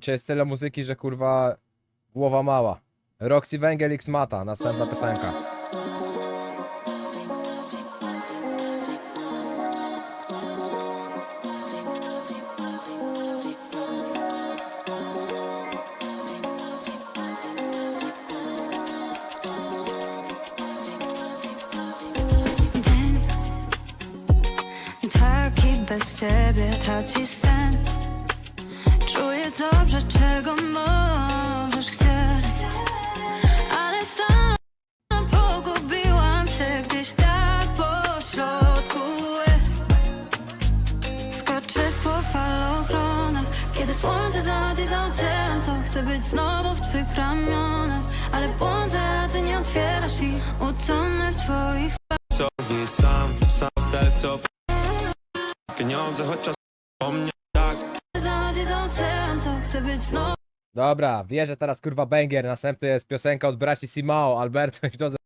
Cię jest tyle muzyki, że kurwa głowa mała. Roxy Węgiel X Mata, następna piosenka. Taki bez ciebie traci sens. Gdzieś tak po środku łez. Skoczę po falochronach, kiedy słońce zachodzi za ocean, to chcę być znowu w twych ramionach, ale błądzę, a ty nie otwierasz i utonę w twoich pracownic Sam, sam sterco Pieniądze chociaż o mnie tak Zachodzi za ocean, to chcę być znowu Dobra, wierzę teraz kurwa banger, następny jest piosenka od braci Simao, Alberto i Joseph